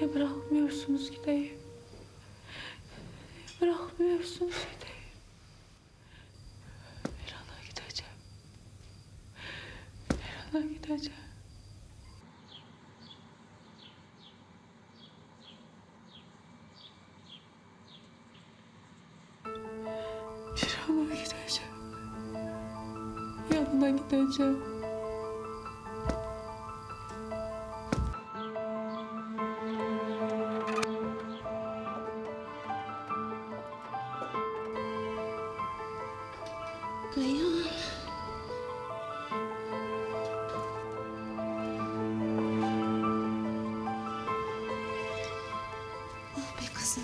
Niye bırakmıyorsunuz gideyim? Niye bırakmıyorsunuz gideyim? İran'a gideceğim. İran'a gideceğim. İran'a gideceğim. Yanına gideceğim. Reyhan. Oh be kızım.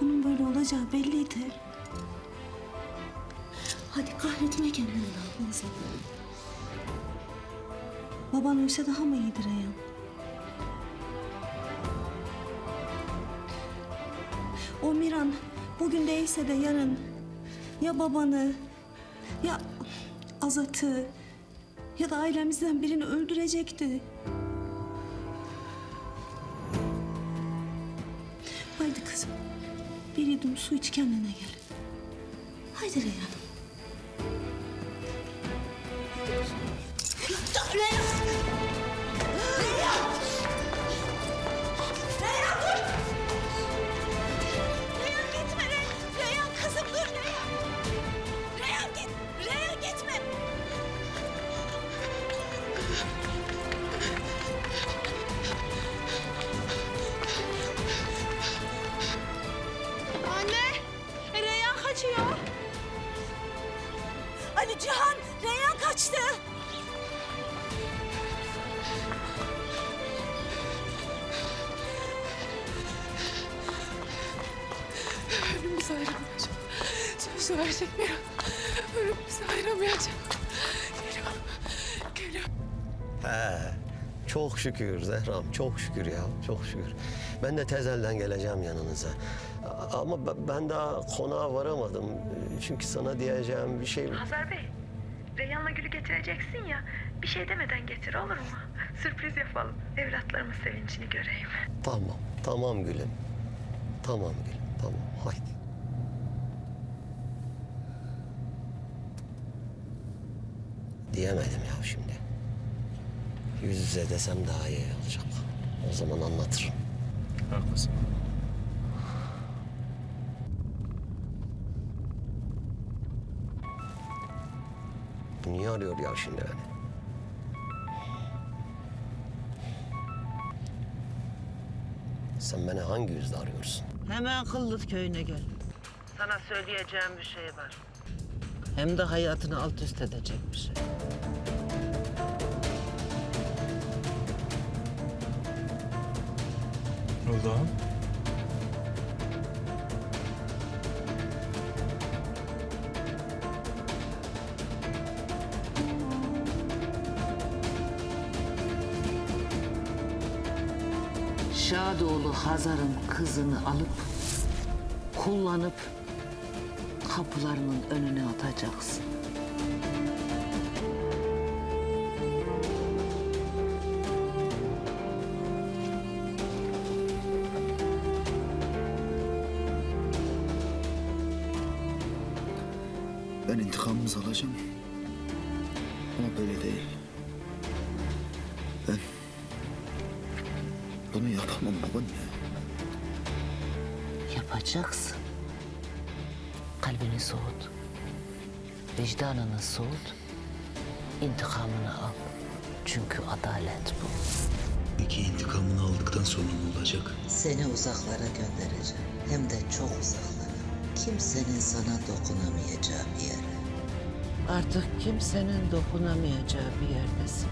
Bunun böyle olacağı belliydi. Hadi kahretme kendini daha fazla. Baban ölse daha mı iyidir Reyhan? O Miran bugün değilse de yarın ya babanı ya Azat'ı ya da ailemizden birini öldürecekti. Haydi kızım. Bir yudum su iç kendine gel. Haydi Reyhan. Reyhan! Reyhan! Anne. Reyhan kaçıyor. Ali Cihan. Reyhan kaçtı. Ölümümüzü ayıramayacağım. Söz verecek bir an. Ölümümüzü ayıramayacağım. Geliyorum. Geliyorum. He, çok şükür Zehram, çok şükür ya, çok şükür. Ben de tezelden geleceğim yanınıza. Ama ben daha konağa varamadım. Çünkü sana diyeceğim bir şey... Hazar Bey, Reyhan'la Gül'ü getireceksin ya. Bir şey demeden getir olur mu? Sürpriz yapalım. Evlatlarımın sevincini göreyim. Tamam, tamam gülüm. Tamam gülüm, tamam. Haydi. Diyemedim ya şimdi. Yüz yüze desem daha iyi olacak. O zaman anlatırım. Haklısın. Niye arıyor ya şimdi beni? Sen beni hangi yüzle arıyorsun? Hemen Kıllık köyüne gel. Sana söyleyeceğim bir şey var. Hem de hayatını alt üst edecek bir şey. Allah'ım. Şadoğlu Hazar'ın kızını alıp kullanıp kapılarının önüne atacaksın. İntikamımızı alacağım. Ama böyle değil. Ben bunu yapamam babaanne. Yapacaksın. Kalbini soğut. Vicdanını soğut. İntikamını al. Çünkü adalet bu. Peki intikamını aldıktan sonra ne olacak? Seni uzaklara göndereceğim. Hem de çok uzaklara. Kimsenin sana dokunamayacağı bir yere. Artık kimsenin dokunamayacağı bir yerdesin.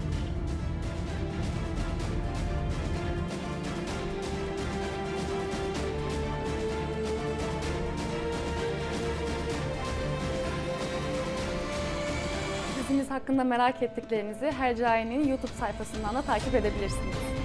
Dizimiz hakkında merak ettiklerinizi Hercai'nin YouTube sayfasından da takip edebilirsiniz.